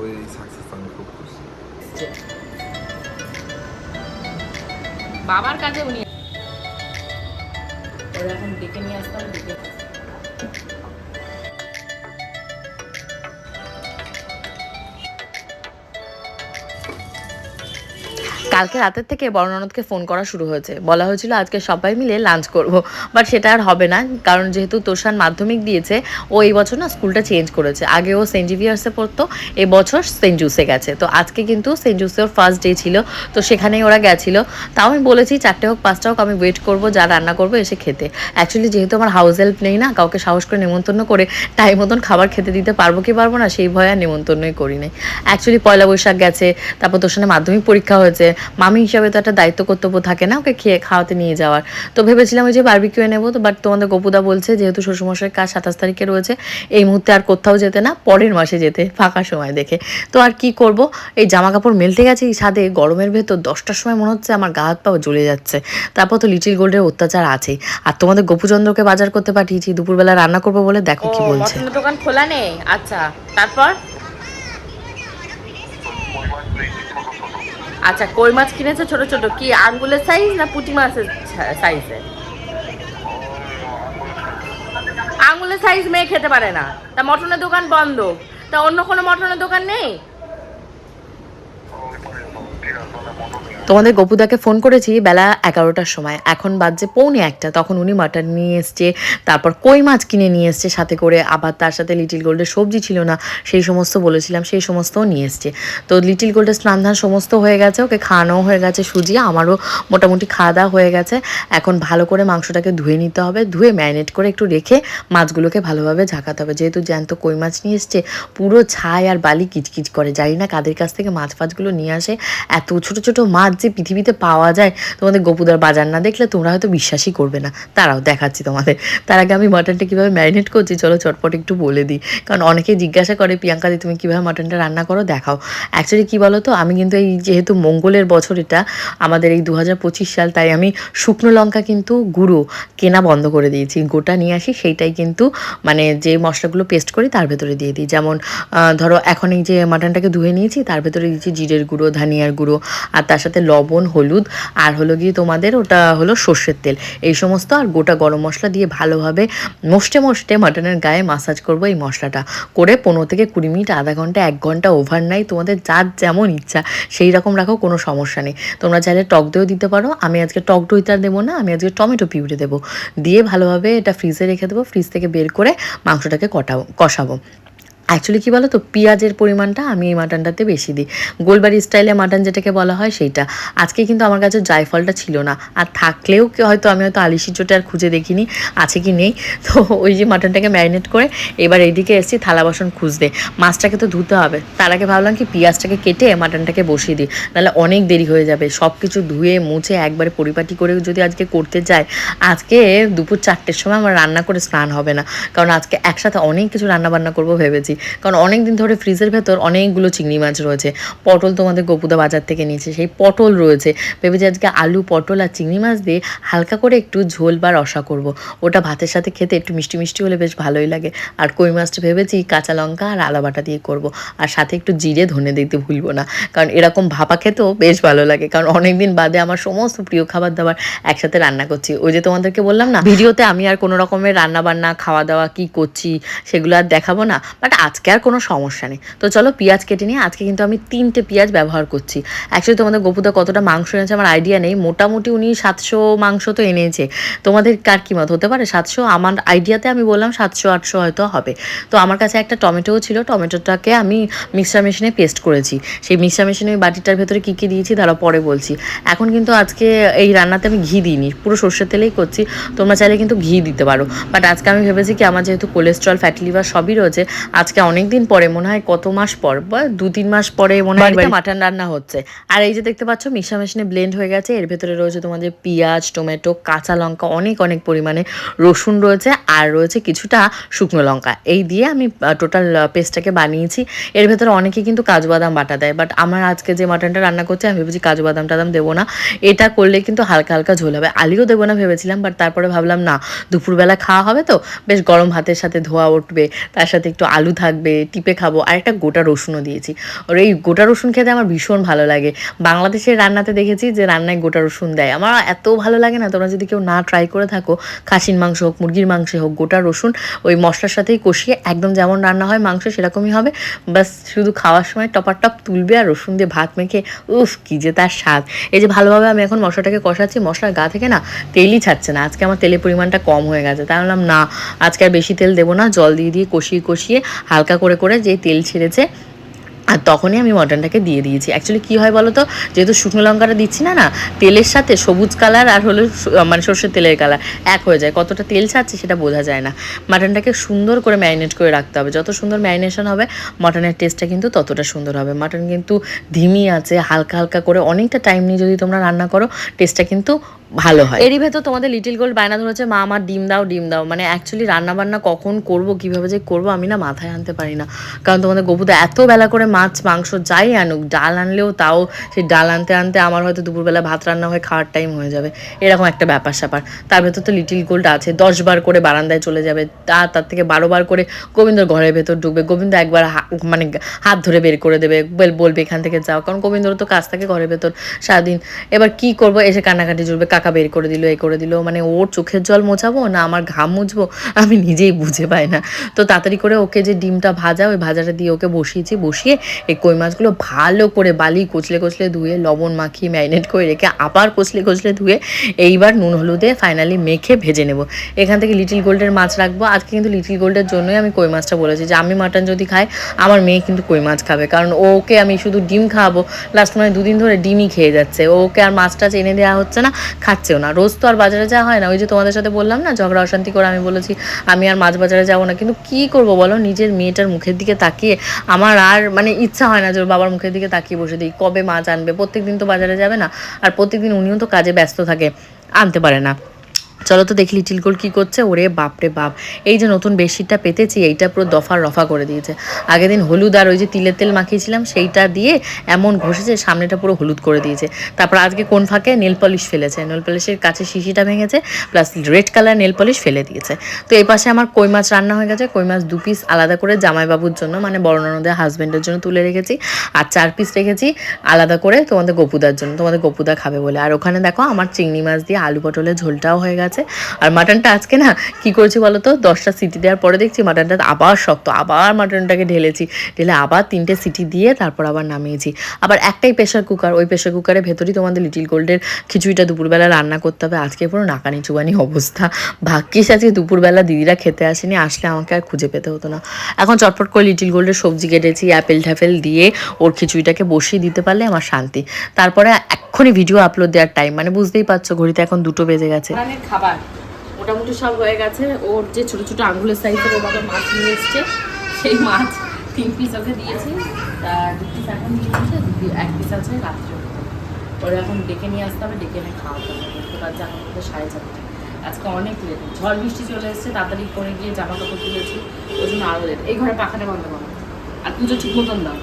ওই সাকসেস আমি খুব খুশি বাবার কাছে উনি এখন ডেকে নিয়ে আসতে হবে ডেকে কালকে রাতের থেকে বর্ণনাথকে ফোন করা শুরু হয়েছে। বলা হয়েছিল, আজকে সবাই মিলে লাঞ্চ করব। বাট সেটা আর হবে না, কারণ যেহেতু তোষান মাধ্যমিক দিয়েছে, ও এই বছর না স্কুলটা চেঞ্জ করেছে। আগে ও সেন্ট জিভিয়ার্সে পড়তো এবছর সেন্ট জুসে গেছে। তো আজকে কিন্তু সেন্ট জুসে ওর ফার্স্ট ডে ছিল, তো সেখানেই ওরা গেছিল। তাও আমি বলেছি, চারটে হোক, পাঁচটা হোক, আমি ওয়েট করব, যা রান্না করব, এসে খেতে। অ্যাকচুয়ালি যেহেতু আমার হাউস হেল্প নেই না, কাউকে সাহস করে নেমন্তন্ন করে টাইম মতন খাবার খেতে দিতে পারব কি পারব না, সেই ভয়ে আর নেমন্তন্নই করি নাই অ্যাকচুয়ালি পয়লা বৈশাখ গেছে, তারপর তোর মাধ্যমিক পরীক্ষা হয়েছে মামি হিসাবে তো একটা দায়িত্ব কর্তব্য থাকে না ওকে খেয়ে খাওয়াতে নিয়ে যাওয়ার। তো ভেবেছিলাম ওই যে বারবিকিউ নেব তো বাট তোমাদের গপুদা বলছে যেহেতু শ্বশুরমশাইয়ের কাজ সাতাশ তারিখে রয়েছে এই মুহূর্তে আর কোথাও যেতে না পরের মাসে যেতে ফাঁকা সময় দেখে। তো আর কি করব? এই জামা কাপড় মেলতে গেছে এই ছাদে গরমের ভেতর দশটার সময় মনে হচ্ছে আমার গা হাত পা জ্বলে যাচ্ছে। তারপর তো লিটিল গোল্ডের অত্যাচার আছে আর তোমাদের গপুচন্দ্রকে বাজার করতে পাঠিয়েছি দুপুরবেলা রান্না করব বলে দেখো কি বলছে। দোকান খোলা নেই? আচ্ছা তারপর? আচ্ছা কই মাছ কিনেছো ছোট ছোট? কি আঙ্গুলের সাইজ না পুঁটি মাছের সাইজে আঙ্গুলের সাইজ মেয়ে খেতে পারে না। তা মটনের দোকান বন্ধ। তা অন্য কোনো মটনের দোকান নেই? তোমাদের গপুদাকে ফোন করেছি বেলা এগারোটার সময়। এখন বাজছে পৌনে একটা। তখন উনি মাটন নিয়ে এসছে, তারপর কই মাছ কিনে নিয়ে এসছে সাথে করে। আবার তার সাথে লিটিল গোল্ডের সবজি ছিল না, সেই সমস্ত বলেছিলাম, সেই সমস্তও নিয়ে এসছে। তো লিটিল গোল্ডের স্নান ধান সমস্ত হয়ে গেছে, ওকে খাওয়ানোও হয়ে গেছে, সুজি আমারও মোটামুটি খাওয়া দাওয়া হয়ে গেছে। এখন ভালো করে মাংসটাকে ধুয়ে নিতে হবে, ধুয়ে ম্যারিনেট করে একটু রেখে মাছগুলোকে ভালোভাবে ঝাঁকাতে হবে। যেহেতু জ্যান্ত কই মাছ নিয়ে এসছে, পুরো ছাই আর বালি কিচকিচ করে। জানি না কাদের কাছ থেকে মাছ ফাছগুলো নিয়ে আসে, এত ছোট ছোট মাছ যে পৃথিবীতে পাওয়া যায়, তোমাদের গোপুদার বাজার না দেখলে তোমরা হয়তো বিশ্বাসই করবে না। তারাও দেখাচ্ছি তোমাদের। তার আগে আমি মাটনটা কীভাবে ম্যারিনেট করছি, চলো চটপট একটু বলে দিই। কারণ অনেকেই জিজ্ঞাসা করে, প্রিয়াঙ্কা তুমি কীভাবে মাটনটা রান্না করো? দেখাও। অ্যাকচুয়ালি কী বলো তো আমি কিন্তু এই যেহেতু মঙ্গলের বছর এটা, আমাদের এই দু হাজার পঁচিশ সাল, তাই আমি শুকনো লঙ্কা কিন্তু গুঁড়ো কেনা বন্ধ করে দিয়েছি। গোটা নিয়ে আসি, সেইটাই কিন্তু মানে যে মশলাগুলো পেস্ট করি, তার ভেতরে দিয়ে দিই। যেমন ধরো এখন এই যে মাটনটাকে ধুয়ে নিয়েছি, তার ভেতরে দিয়েছি জিরের গুঁড়ো, ধানিয়ার গুঁড়ো আর তার সাথে লবণ, হলুদ, আর হলো গিয়ে তোমাদের ওটা হলো সর্ষের তেল। এই সমস্ত আর গোটা গরম মশলা দিয়ে ভালোভাবে মোষ্টে মোষ্টে মাটনের গায়ে মাসাজ করব এই মশলাটা। করে পনেরো থেকে কুড়ি মিনিট, আধা ঘণ্টা, এক ঘণ্টা ওভারনাইট তোমাদের যার যেমন ইচ্ছা সেই রকম রাখো, কোনো সমস্যা নেই। তোমরা চাইলে টক দইও দিতে পারো। আমি আজকে টক দইটা দেবো না, আমি আজকে টমেটো পিউরি দেবো। দিয়ে ভালোভাবে এটা ফ্রিজে রেখে দেবো ফ্রিজ থেকে বের করে মাংসটাকে কটাবো, কষাবো। অ্যাকচুয়ালি কী বলো তো পেঁয়াজের পরিমাণটা আমি এই মাটনটাতে বেশি দিই। গোলবাড়ি স্টাইলে মাটন যেটাকে বলা হয় সেইটা। আজকে কিন্তু আমার কাছে জায়ফলটা ছিল না। আর থাকলেও হয়তো আমি হয়তো আলিশি চোটে আর খুঁজে দেখিনি, আছে কি নেই। তো ওই যে মাটনটাকে ম্যারিনেট করে এবার এইদিকে এসেছি থালা বাসন খুঁজতে। মাছটাকে তো ধুতে হবে। তার আগে ভাবলাম কি পেঁয়াজটাকে কেটে মাটনটাকে বসিয়ে দিই। নাহলে অনেক দেরি হয়ে যাবে। সব কিছু ধুয়ে, মুছে, একবারে পরিপাটি করে যদি আজকে করতে যাই, আজকে দুপুর চারটের সময় আমার রান্না করে স্নান হবে না। কারণ আজকে একসাথে অনেক কিছু রান্না বান্না করব ভেবেছি। কারণ অনেক দিন ধরে ফ্রিজের ভেতর অনেকগুলো চিংড়ি মাছ রয়েছে। পটল তোমাদের গোপুদা বাজার থেকে নিয়েছে, সেই পটল রয়েছে। ভেবেছি আজকে আলু, পটল আর চিংড়ি মাছ দিয়ে হালকা করে একটু ঝোল বা রসা করব। ওটা ভাতের সাথে খেতে একটু মিষ্টি মিষ্টি হলে বেশ ভালোই লাগে। আর কই মাছটা ভেবেছি কাঁচা লঙ্কা আর আলা বাটা দিয়ে করব। আর সাথে একটু জিরে ধনে দিতে ভুলবো না, কারণ এরকম ভাপা খেতেও বেশ ভালো লাগে। কারণ অনেক দিন বাদে আমার সমস্ত প্রিয় খাবার দাবার একসাথে রান্না করছি। ওই যে তোমাদেরকে বললাম না, ভিডিওতে আমি আর কোনো রকমের রান্না বান্না খাওয়া দাওয়া, কি করছি সেগুলো আর দেখাবো না। বাট আজকে আর কোনো সমস্যা নেই। তো চলো পেঁয়াজ কেটে নিয়ে আজকে কিন্তু আমি তিনটে পেঁয়াজ ব্যবহার করছি। অ্যাকচুয়ালি তোমাদের গপুদা কতটা মাংস এনেছে আমার আইডিয়া নেই। মোটামুটি উনি সাতশো মাংস তো এনেছে। তোমাদের কার কি মত? হতে পারে সাতশো? আমার আইডিয়াতে আমি বললাম সাতশো, আটশো হয়তো হবে। তো আমার কাছে একটা টমেটোও ছিল। টমেটোটাকে আমি মিক্সার মেশিনে পেস্ট করেছি। সেই মিক্সার মেশিনে ওই বাটিটার ভেতরে কী কী দিয়েছি তারা পরে বলছি। এখন কিন্তু আজকে এই রান্নাতে আমি ঘি দিইনি। পুরো সর্ষের তেলেই করছি। তোমরা চাইলে কিন্তু ঘি দিতে পারো। বাট আজকে আমি ভেবেছি কি, আমার যেহেতু কোলেস্ট্রল ফ্যাটি লিভার সবই রয়েছে, আজকে অনেক দিন পরে মনে হয় কত মাস পর বা দু তিন মাস পরে মনে হয় মাটন রান্না হচ্ছে। আর এই যে দেখতে পাচ্ছ মিক্সার মেশিনে ব্লেন্ড হয়ে গেছে। এর ভেতরে রয়েছে তোমাদের পেঁয়াজ টমেটো কাঁচা লঙ্কা অনেক অনেক পরিমাণে রসুন রয়েছে আর রয়েছে কিছুটা শুকনো লঙ্কা। এই দিয়ে আমি টোটাল পেস্টটাকে বানিয়েছি। এর ভেতরে অনেকে কিন্তু কাজু বাদাম বাটা দেয় বাট আমার আজকে যে মাটনটা রান্না করছে আমি ভেবেছি কাজু বাদাম টাদাম দেবো না। এটা করলে কিন্তু হালকা হালকা ঝোল হবে। আলিও দেবো না ভেবেছিলাম বাট তারপরে ভাবলাম না দুপুরবেলা খাওয়া হবে তো বেশ গরম ভাতের সাথে ধোয়া উঠবে তার সাথে একটু আলু থাকবে থাকবে, টিপে খাব। আর একটা গোটা রসুনও দিয়েছি। আর এই গোটা রসুন খেতে আমার ভীষণ ভালো লাগে। বাংলাদেশের রান্নাতে দেখেছি যে রান্নায় গোটা রসুন দেয়। আমার এত ভালো লাগে না, তোমরা যদি কেউ না ট্রাই করে থাকো, খাসির মাংস হোক, মুরগির মাংস হোক, গোটা রসুন ওই মশলার সাথেই কষিয়ে একদম যেমন রান্না হয় মাংস সেরকমই হবে। বাস শুধু খাওয়ার সময় টপার টপ তুলবে আর রসুন দিয়ে ভাত মেখে, উফ, কি যে তার স্বাদ। এই যে ভালোভাবে আমি এখন মশলাটাকে কষাচ্ছি, মশলার গা থেকে না তেলই ছাড়ছে না। আজকে আমার তেলের পরিমাণটা কম হয়ে গেছে। তাই বললাম না, আজকে আর বেশি তেল দেবো না, জল দিয়ে দিয়ে কষিয়ে কষিয়ে হালকা করে করে যে তেল ছেড়েছে আর তখনই আমি মটনটাকে দিয়ে দিয়েছি। অ্যাকচুয়ালি কী হয় বলো তো যেহেতু শুকনো লঙ্কাটা দিচ্ছি না না, তেলের সাথে সবুজ কালার আর হলো মানে সর্ষের তেলের কালার এক হয়ে যায়। কতটা তেল ছাড়ছে সেটা বোঝা যায় না। মাটনটাকে সুন্দর করে ম্যারিনেট করে রাখতে হবে। যত সুন্দর ম্যারিনেশন হবে মটনের টেস্টটা কিন্তু ততটা সুন্দর হবে। মাটন কিন্তু ধিমি আছে, হালকা হালকা করে অনেকটা টাইম নিয়ে যদি তোমরা রান্না করো টেস্টটা কিন্তু ভালো হয়। এরই ভেতর তোমাদের লিটিল গোল্ড বায়না ধরেছে, মা, আমার ডিম দাও ডিম দাও। মানে অ্যাকচুয়ালি রান্না বান্না কখন করব, কীভাবে যে করব, আমি না মাথায় আনতে পারি না। কারণ তোমাদের গপুদা এত বেলা করে মাছ, মাংস যাই আনুক, ডাল আনলেও তাও সেই ডাল আনতে আনতে আমার হয়তো দুপুরবেলা ভাত রান্না হয়ে খাওয়ার টাইম হয়ে যাবে। এরকম একটা ব্যাপার স্যাপার। তার ভেতর তো লিটিল গোল্ড আছে। দশ বার করে বারান্দায় চলে যাবে। তার তার থেকে বারো বার করে গোবিন্দর ঘরের ভেতর ঢুকবে। গোবিন্দ একবার মানে হাত ধরে বের করে দেবে। বল- বলবে এখান থেকে যাও। কারণ গোবিন্দর তো কাজ থাকে ঘরের ভেতর সারাদিন। এবার কি করব? এসে কান্নাকাটি জুড়বে। কাকা বের করে দিল, এ করে দিল। মানে ওর চোখের জল মোছাবো না আমার ঘাম মুছবো? আমি নিজেই বুঝে পাই না। তো তাড়াতাড়ি করে ওকে যে ডিমটা ভাজা, ওই ভাজাটা দিয়ে ওকে বসিয়েছি। বসিয়ে এই কই মাছগুলো ভালো করে বালি কচলে কচলে ধুয়ে, লবণ মাখিয়ে, ম্যারিনেট করে রেখে আবার কচলে কচলে ধুয়ে এইবার নুন হলুদে ফাইনালি মেখে ভেজে নেব। এখান থেকে লিটিল গোল্ডের মাছ রাখব। আজকে কিন্তু লিটিল গোল্ডের জন্যই আমি কই মাছটা বলেছি যে, আমি মাটন যদি খাই, আমার মেয়ে কিন্তু কই মাছ খাবে। কারণ ওকে আমি শুধু ডিম খাওয়াবো। লাস্ট মানে দুদিন ধরে ডিমই খেয়ে যাচ্ছে। ওকে আর মাছটা এনে দেওয়া হচ্ছে না, খাচ্ছেও না। রোজ তো আর বাজারে যাওয়া হয় না। ওই যে তোমাদের সাথে বললাম না, ঝগড়া অশান্তি করে আমি বলেছি, আমি আর মাছ বাজারে যাব না। কিন্তু কি করব বলো? নিজের মেয়েটার মুখের দিকে তাকিয়ে আমার আর মানে ইচ্ছা হয় না যে বাবার মুখের দিকে তাকিয়ে বসে দিই কবে মাছ আনবে প্রত্যেকদিন তো বাজারে যাবে না, আর প্রত্যেকদিন উনিও তো কাজে ব্যস্ত থাকে, আনতে পারে না। চলো তো দেখি লিটিল গোল কী করছে। ওরে বাপরে বাপ। এই যে নতুন বেডশিটটা পেতেছি, এইটা পুরো দফা রফা করে দিয়েছে। আগের দিন হলুদ আর ওই যে তিলের তেল মাখিয়েছিলাম, সেইটা দিয়ে এমন ঘষেছে, সামনেটা পুরো হলুদ করে দিয়েছে। তারপর আজকে কোন ফাঁকে? নেল পলিশ ফেলেছে। নেল পলিশের কাছে শিশিটা ভেঙেছে, plus red colour nail polish ফেলে দিয়েছে। তো এই পাশে আমার কই মাছ রান্না হয়ে গেছে। কই মাছ দু পিস আলাদা করে জামাইবাবুর জন্য মানে বড় ননদের হাজব্যান্ডের জন্য তুলে রেখেছি। আর চার পিস রেখেছি আলাদা করে তোমাদের গপুদার জন্য। তোমাদের গপুদা খাবে বলে। আর ওখানে দেখো আমার চিংড়ি মাছ দিয়ে আলু পটলের ঝোলটাও হয়ে গেছে। আর মাটনটা আজকে না কি করেছি বলো তো? দশটা সিটি দেওয়ার পরে দেখছি মাটনটা আবার শক্ত, আবার মাটনটাকে ঢেলেছি। ঢেলে আবার তিনটে সিটি দিয়ে তারপর আবার নামিয়েছি। আবার একটাই প্রেশার কুকার ওই প্রেশার কুকারের ভেতরেই তোমাদের লিটিল গোল্ডের খিচুড়িটা দুপুরবেলা রান্না করতে হবে। আজকে পুরো নাকানি চুবানি অবস্থা। ভাগ্যিস আজকে দুপুরবেলা দিদিরা খেতে আসেনি, আসলে আমাকে আর খুঁজে পেতে হতো না। এখন চটপট করে লিটিল গোল্ডের সবজি কেটেছি অ্যাপেল ঠ্যাপেল দিয়ে ওর খিচুড়িটাকে বসিয়ে দিতে পারলে আমার শান্তি। তারপরে এক্ষুনি ভিডিও আপলোড দেওয়ার টাইম মানে বুঝতেই পারছ ঘড়িতে এখন দুটো বেজে গেছে। রানের খাবার মোটামুটি সব হয়ে গেছে। ওর যে ছোট ছোট আঙ্গুলের সাইজের ওর বাবা মাছ নিয়ে এসছে, সেই মাছ তিন পিস ওকে দিয়েছি। তা দু পিস এখন এসেছে, দু এক পিস আছে রাত্রে। ওরা এখন ডেকে নিয়ে আসতে হবে, ডেকে এনে খাওয়াতে হবে। দেখতে পাচ্ছি এখন মধ্যে সাড়ে চারটে। আজকে অনেক লেট ঝড় বৃষ্টি চলে এসেছে, তাড়াতাড়ি করে গিয়ে জামা কাপড় তুলেছি। ওই জন্য আরও লেট এই ঘরে পাখাটা বন্ধ করো। আর পুজো ঠিক মতন দাও।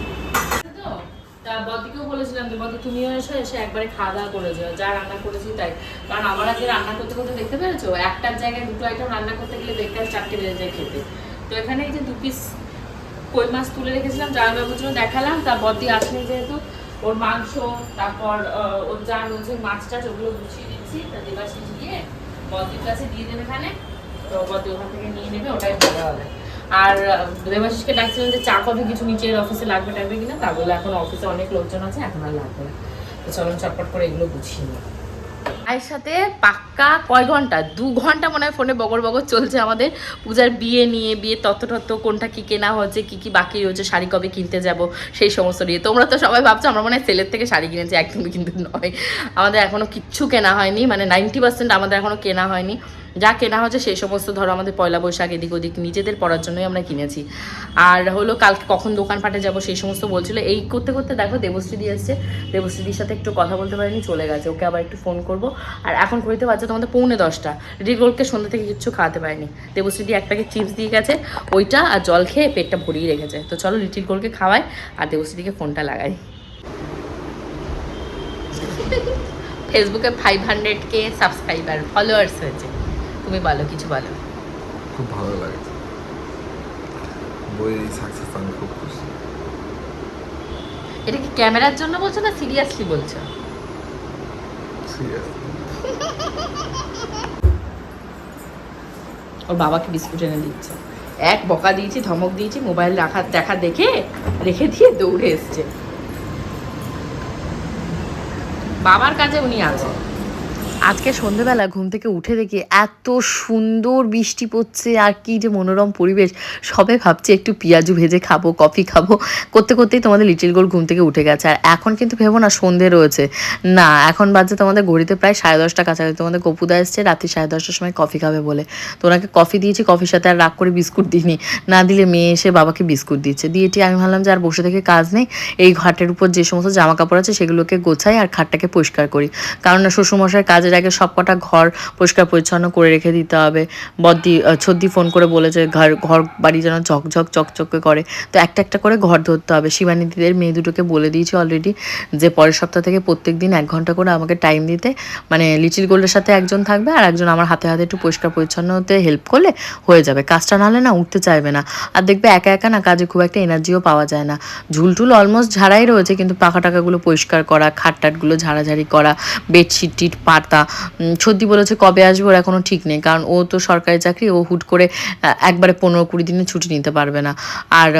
তা বদিকেও বলেছিলাম যে বদি তুমিও এসে এসে একবারে খাওয়া দাওয়া করে যাও। যা রান্না করেছি তাই। কারণ আমার আগে রান্না করতে করতে দেখতে পেরেছ? একটার জায়গায় দুটো আইটেম রান্না করতে গেলে দেখতে হয় চারটে বেজে যায় খেতে। তো এখানে এই যে দু পিস কই মাছ তুলে রেখেছিলাম জামাইবাবুর জন্য দেখালাম। তা বদি আসেনি যেহেতু। ওর মাংস, তারপর ওর যা রয়েছে মাছ টাছ, ওগুলো গুছিয়ে দিচ্ছি তা দেবাশিস গিয়ে বদির কাছে দিয়ে দেবে এখানে। তো বদি ওখান থেকে নিয়ে নেবে, ওটাই ভালো হবে। আর দেবাশিসকে ডাকছিলাম যে চা কফি কিছু নিচের অফিসে লাগবে টাগবে কিনা, তা বলে এখন অফিসে অনেক লোকজন আছে, এখন আর লাগবে না। তো চটপট করে এগুলো গুছিয়ে নিই। মায়ের সাথে পাক্কা কয় ঘণ্টা? দু ঘণ্টা মনে হয় ফোনে বগর বগর চলছে আমাদের। পূজার বিয়ে নিয়ে বিয়ে তত্ত্ব টত্ত্ব কোনটা কি কেনা হচ্ছে, কি কি বাকি রয়েছে, শাড়ি কবে কিনতে যাব, সেই সমস্ত নিয়ে। তোমরা তো সবাই ভাবছ, আমরা মনে হয় সেলের থেকে শাড়ি কিনেছি, একদমই কিন্তু নয়। আমাদের এখনও কিচ্ছু কেনা হয়নি মানে নাইনটি পার্সেন্ট আমাদের এখনও কেনা হয়নি। যা কেনা হচ্ছে সেই সমস্ত, ধরো আমাদের পয়লা বৈশাখ এদিক ওদিক নিজেদের পড়ার জন্যই আমরা কিনেছি। আর হলো কালকে কখন দোকানপাটে যাব সেই সমস্ত বলছিল। এই করতে করতে দেখো দেবশ্রী দিয়ে এসছে দেবশ্রীদির সাথে একটু কথা বলতে পারিনি, চলে গেছে। ওকে আবার একটু ফোন করব। আর এখন ঘড়িতে বাজছে তোমাদের পৌনে দশটা। রিগোলকে সন্ধ্যা থেকে কিচ্ছু খাওয়াতে পারিনি। দেবশ্রীদি এক প্যাকেট চিপস দিয়ে গেছে, ওইটা আর জল খেয়ে পেটটা ভরিয়ে রেখেছে। তো চলো লিটিল গোলকে খাওয়াই আর দেবশ্রীদিকে ফোনটা লাগাই। ফেসবুকে five hundred K subscriber followers হয়েছে। তুমি বলো কিছু বলো খুব ভালো লাগছে বইয়ের সাকসেস আমি খুব খুশি। এটা কি ক্যামেরার জন্য বলছো না সিরিয়াসলি বলছো? সিরিয়াস ওর বাবাকে বিস্কুট এনে দিচ্ছে। এক বকা দিয়েছি ধমক দিয়েছি মোবাইল রাখা দেখা দেখে রেখে দিয়ে দৌড়ে এসছে। বাবার কাজে উনি আছে আজকে সন্ধেবেলা ঘুম থেকে উঠে দেখি এত সুন্দর বৃষ্টি পড়ছে, আর কি যে মনোরম পরিবেশ। সবে ভাবছি একটু পেঁয়াজু ভেজে খাব, কফি খাব। করতে করতেই তোমাদের লিটিল গোল ঘুম থেকে উঠে গেছে। আর এখন কিন্তু ভেবো না সন্ধে রয়েছে। না, এখন বাজে তোমাদের ঘড়িতে প্রায় সাড়ে দশটা কাছাকাছি। তোমাদের কপুদা এসছে, রাত্রি সাড়ে দশটার সময় কফি খাবে বলে। তো ওনাকে কফি দিয়েছি, কফির সাথে আর রাগ করে বিস্কুট দিইনি। না দিলে মেয়ে এসে বাবাকে বিস্কুট দিচ্ছে। দিয়েটি আমি ভাবলাম যে আর বসে থেকে কাজ নেই। এই ঘাটের উপর যে সমস্ত জামা কাপড় আছে সেগুলোকে গোছাই আর খাটটাকে পরিষ্কার করি। কারণ শ্বশুরমশাই কাজের আগে সবকটা ঘর পরিষ্কার পরিচ্ছন্ন করে রেখে দিতে হবে। বদ্দি ছদ্দি ফোন করে বলেছে ঘর ঘর বাড়ি যেন ঝকঝক, চকচকে করে। তো একটা একটা করে ঘর ধরতে হবে। শিবানী দিদের মেয়ে দুটোকে বলে দিয়েছি অলরেডি যে পরের সপ্তাহ থেকে প্রত্যেক দিন এক ঘণ্টা করে আমাকে টাইম দিতে। মানে লিচিল গোল্ডের সাথে একজন থাকবে আর একজন আমার হাতে হাতে একটু পরিষ্কার পরিচ্ছন্ন হতে হেল্প করলে হয়ে যাবে। কাজটা নাহলে না উঠতে চাইবে না। আর দেখবে একা একা না কাজে খুব একটা এনার্জিও পাওয়া যায় না। ঝুলটুল অলমোস্ট ঝাড়াই রয়েছে কিন্তু পাখা টাকাগুলো পরিষ্কার করা খাট টাটগুলো ঝাড়াঝাড়ি করা বেডশিট টিট পাতা সত্যি বলেছে কবে আসবে, ওর এখনও ঠিক নেই। কারণ ও তো সরকারি চাকরি, ও হুট করে একবারে পনেরো কুড়ি দিনের ছুটি নিতে পারবে না। আর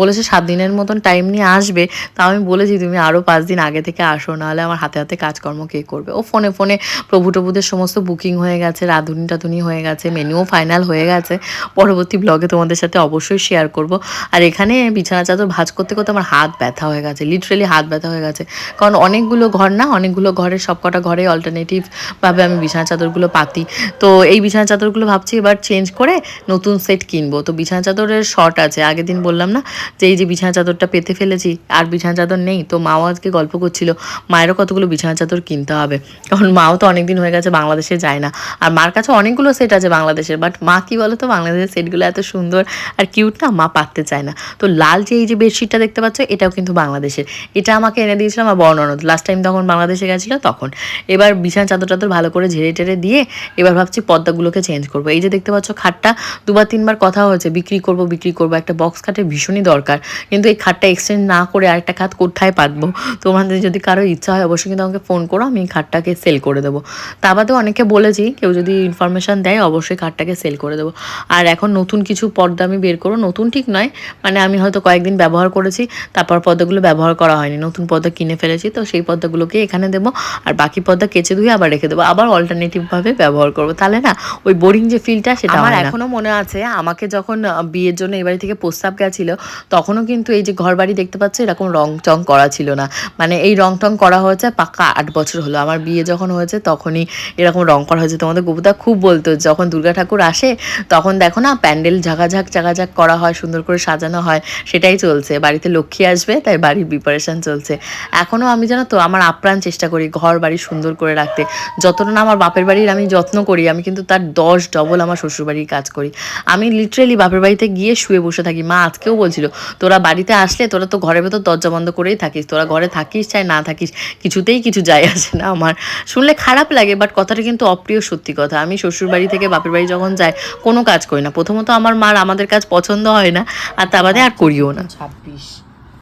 বলেছে সাত দিনের মতন টাইম নিয়ে আসবে। তা আমি বলেছি, তুমি আরও পাঁচ দিন আগে থেকে আসো, নাহলে আমার হাতে হাতে কাজকর্ম কে করবে? ও ফোনে ফোনে প্রভু টভুদের সমস্ত বুকিং হয়ে গেছে, রাঁধুনি টাধুনি হয়ে গেছে মেনুও ফাইনাল হয়ে গেছে। পরবর্তী ব্লগে তোমাদের সাথে অবশ্যই শেয়ার করব। আর এখানে বিছানা চাদর ভাঁজ করতে করতে আমার হাত ব্যথা হয়ে গেছে লিটারেলি হাত ব্যথা হয়ে গেছে। কারণ অনেকগুলো ঘর না, অনেকগুলো ঘরের সবকটা ঘরে অল্টারনেটিভ ভাবে আমি বিছানা চাদরগুলো পাতি। তো এই বিছানা চাদরগুলো ভাবছি এবার চেঞ্জ করে নতুন সেট কিনবো। তো বিছানা চাদরের শর্ট আছে। আগের দিন বললাম না যে এই যে বিছানা চাদরটা পেতে ফেলেছি, আর বিছানা চাদর নেই। তো মাও আজকে গল্প করছিল, মায়েরও কতগুলো বিছানা চাদর কিনতে হবে? কারণ মাও তো অনেকদিন হয়ে গেছে বাংলাদেশে যায় না। আর মার কাছে অনেকগুলো সেট আছে বাংলাদেশের। বাট মা কি বলো তো বাংলাদেশের সেটগুলো এত সুন্দর আর কিউট না, মা পাততে চায় না। তো লাল যে এই যে বেডশিটটা দেখতে পাচ্ছ, এটাও কিন্তু বাংলাদেশের। এটা আমাকে এনে দিয়েছিল আমার বর্ণনদ লাস্ট টাইম তখন বাংলাদেশে গেছিল, তখন। এবার বিছানা চাদর ভালো করে ঝেড়ে টেড়ে দিয়ে এবার ভাবছি পর্দাগুলোকে চেঞ্জ করব। এই যে দেখতে পাচ্ছ খাটটা, দুবার তিনবার কথা হয়েছে, বিক্রি করব বিক্রি করব, একটা বক্স খাটের ভীষণই দরকার। কিন্তু এই খাটটা এক্সচেঞ্জ না করে আরেকটা খাট কোথায় পাতবো তোমাদের যদি কারও ইচ্ছা হয় অবশ্যই কিন্তু আমাকে ফোন করো, আমি খাটটাকে সেল করে দেবো। তা বাদেও অনেকে বলেছি, কেউ যদি ইনফরমেশান দেয় অবশ্যই খাটটাকে সেল করে দেবো। আর এখন নতুন কিছু পর্দা আমি বের করো নতুন ঠিক নয় মানে আমি হয়তো কয়েকদিন ব্যবহার করেছি, তারপর পর্দাগুলো ব্যবহার করা হয়নি। নতুন পর্দা কিনে ফেলেছি, তো সেই পর্দাগুলোকে এখানে দেবো, আর বাকি পর্দা কেচে ধুয়ে আবার রেখে দেবো। আবার অল্টারনেটিভভাবে ব্যবহার করব। তাহলে না ওই বোরিং যে ফিলটা সেটা আমার এখনও মনে আছে আমাকে যখন বিয়ের জন্য এই বাড়ি থেকে প্রস্তাব গেছিল তখনও কিন্তু এই যে ঘর বাড়ি দেখতে পাচ্ছ এরকম রং টং করা ছিল না। মানে এই রং টং করা হয়েছে পাক্কা আট বছর হলো। আমার বিয়ে যখন হয়েছে তখনই এরকম রং করা হয়েছে। তোমাদের গোপুদা খুব বলতো যখন দুর্গা ঠাকুর আসে তখন দেখো না প্যান্ডেল ঝাঁকাঝাঁক চাকাঝাক করা হয় সুন্দর করে সাজানো হয় সেটাই চলছে। বাড়িতে লক্ষ্মী আসবে তাই বাড়ির প্রিপারেশন চলছে। এখনও আমি জানো তো আমার আপ্রাণ চেষ্টা করি ঘর বাড়ি সুন্দর করে রাখতে। যতটা না আমার বাপের বাড়ির আমি যত্ন করি, আমি কিন্তু তার দশ ডবল আমার শ্বশুরবাড়ির কাজ করি। আমি লিটারেলি বাপের বাড়িতে গিয়ে শুয়ে বসে থাকি। মা আজকেও বলছিল, তোরা বাড়িতে আসলে তোরা তো ঘরের ভেতর দরজা বন্ধ করেই থাকিস, তোরা ঘরে থাকিস চাই না থাকিস, কিছুতেই কিছু যায় আসে না আমার। শুনলে খারাপ লাগে বাট কথাটা কিন্তু অপ্রিয় সত্যি কথা। আমি শ্বশুরবাড়ি থেকে বাপের বাড়ি যখন যাই, কোনো কাজ করি না। প্রথমত আমার মার আমাদের কাজ পছন্দ হয় না, আর তা বাদে আর করিও না। ছাব্বিশ।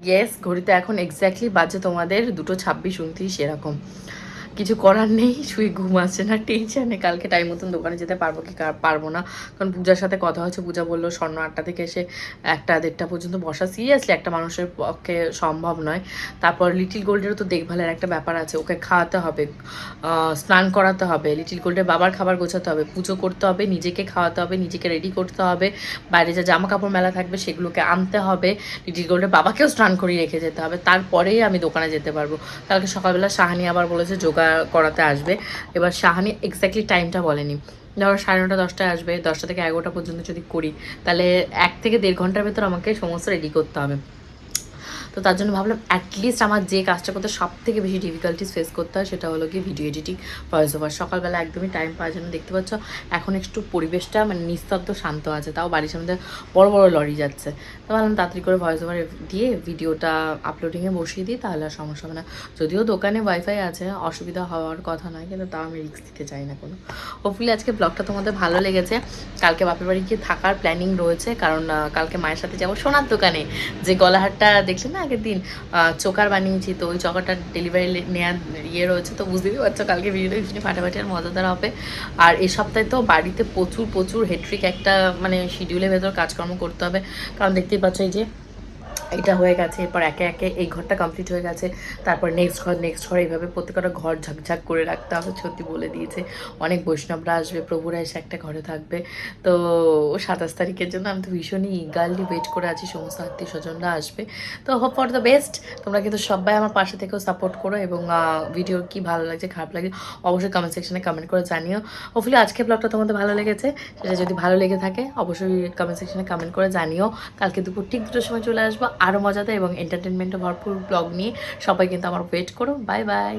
ইয়েস ঘড়িতে এখন এক্স্যাক্টলি বাজে তোমাদের দুটো ছাব্বিশ, উনত্রিশ, এরকম। কিছু করার নেই, শুয়ে ঘুম আসছে না টেনশনে কালকে টাইম মতন দোকানে যেতে পারব কি পারব না। কারণ পূজার সাথে কথা হচ্ছে পূজা বলল স্বর্ণ আটটা থেকে এসে একটা দেড়টা পর্যন্ত বসা। সিরিয়াসলি একটা মানুষের পক্ষে সম্ভব নয়। তারপর লিটিল গোল্ডেরও তো দেখভালের একটা ব্যাপার আছে। ওকে খাওয়াতে হবে স্নান করাতে হবে লিটিল গোল্ডের বাবার খাবার গোছাতে হবে, পুজো করতে হবে, নিজেকে খাওয়াতে হবে, নিজেকে রেডি করতে হবে। বাইরে যা জামা কাপড় মেলা থাকবে সেগুলোকে আনতে হবে। লিটিল গোল্ডের বাবাকেও স্নান করিয়ে রেখে যেতে হবে। তারপরেই আমি দোকানে যেতে পারব। কালকে সকালবেলা সাহানি আবার বলেছে যোগা করাতে আসবে। এবার শাহানি এক্স্যাক্টলি টাইমটা বলেনি। ধরো সাড়ে নটা, দশটায় আসবে, দশটা থেকে এগারোটা পর্যন্ত যদি করি, তাহলে এক থেকে দেড় ঘণ্টার ভেতর আমাকে সমস্ত রেডি করতে হবে। তো তার জন্য ভাবলাম অ্যাটলিস্ট আমার যে কাজটা করতে সব থেকে বেশি ডিফিকাল্টিস ফেস করতে হয় সেটা হলো কি ভিডিও এডিটিং ভয়েস ওভার সকালবেলা একদমই টাইম পাওয়ার জন্য দেখতে পাচ্ছ? এখন একটু পরিবেশটা মানে নিস্তব্ধ, শান্ত আছে, তাও বাড়ির সামনে বড় বড় লরি যাচ্ছে। তো ভাবলাম তাড়াতাড়ি করে ভয়েস ওভার দিয়ে ভিডিওটা আপলোডিংয়ে বসিয়ে দিই, তাহলে আর সমস্যা হবে না। যদিও দোকানে ওয়াইফাই আছে, অসুবিধা হওয়ার কথা নয়, কিন্তু তাও আমি রিস্ক দিতে চাই না কোনো। হোপফুলি আজকে ব্লগটা তোমাদের ভালো লেগেছে। কালকে বাপের বাড়ি গিয়ে থাকার প্ল্যানিং রয়েছে, কারণ কালকে মায়ের সাথে যাব সোনার দোকানে। যে গলাহারটা দেখলে না আগের দিন চোকার বানিয়েছি, তো ওই চকারটা ডেলিভারি নেওয়ার ইয়ে রয়েছে, তো বুঝতেই পারছ, কালকে ভিডিও ভীষণ ফাটাফাটি আর মজাদার হবে। আর এই সপ্তাহে তো বাড়িতে প্রচুর প্রচুর হেট্রিক একটা মানে শিডিউলের ভেতর কাজকর্ম করতে হবে। কারণ দেখতেই পাচ্ছ এই যে এটা হয়ে গেছে, এরপর একে একে এই ঘরটা কমপ্লিট হয়ে গেছে। তারপর নেক্সট ঘর নেক্সট ঘর এইভাবে প্রত্যেকটা ঘর ঝাকঝাক করে রাখতে হবে, সত্যি বলে দিয়েছে। অনেক বৈষ্ণবরা আসবে, প্রভুরা এসে একটা ঘরে থাকবে। তো সাতাশ তারিখের জন্য আমি তো ভীষণই ইগারলি ওয়েট করে আছি, সমস্ত আত্মীয় স্বজনরা আসবে। তো হোপ ফর দ্য বেস্ট তোমরা কিন্তু সবাই আমার পাশে থেকেও সাপোর্ট করো এবং ভিডিও কি ভালো লাগছে, খারাপ লাগে অবশ্যই কমেন্ট সেকশনে কমেন্ট করে জানিও। হোপফুলি আজকে ব্লগটা তোমাদের ভালো লেগেছে। সেটা যদি ভালো লেগে থাকে, অবশ্যই কমেন্ট সেকশনে কমেন্ট করে জানিও। কালকে দুপুর ঠিক দুটোর সময় চলে আসব। আরও মজাদার এবং এন্টারটেনমেন্টও ভরপুর ব্লগ নিয়ে সবাই কিন্তু আমার ওয়েট করো। Bye bye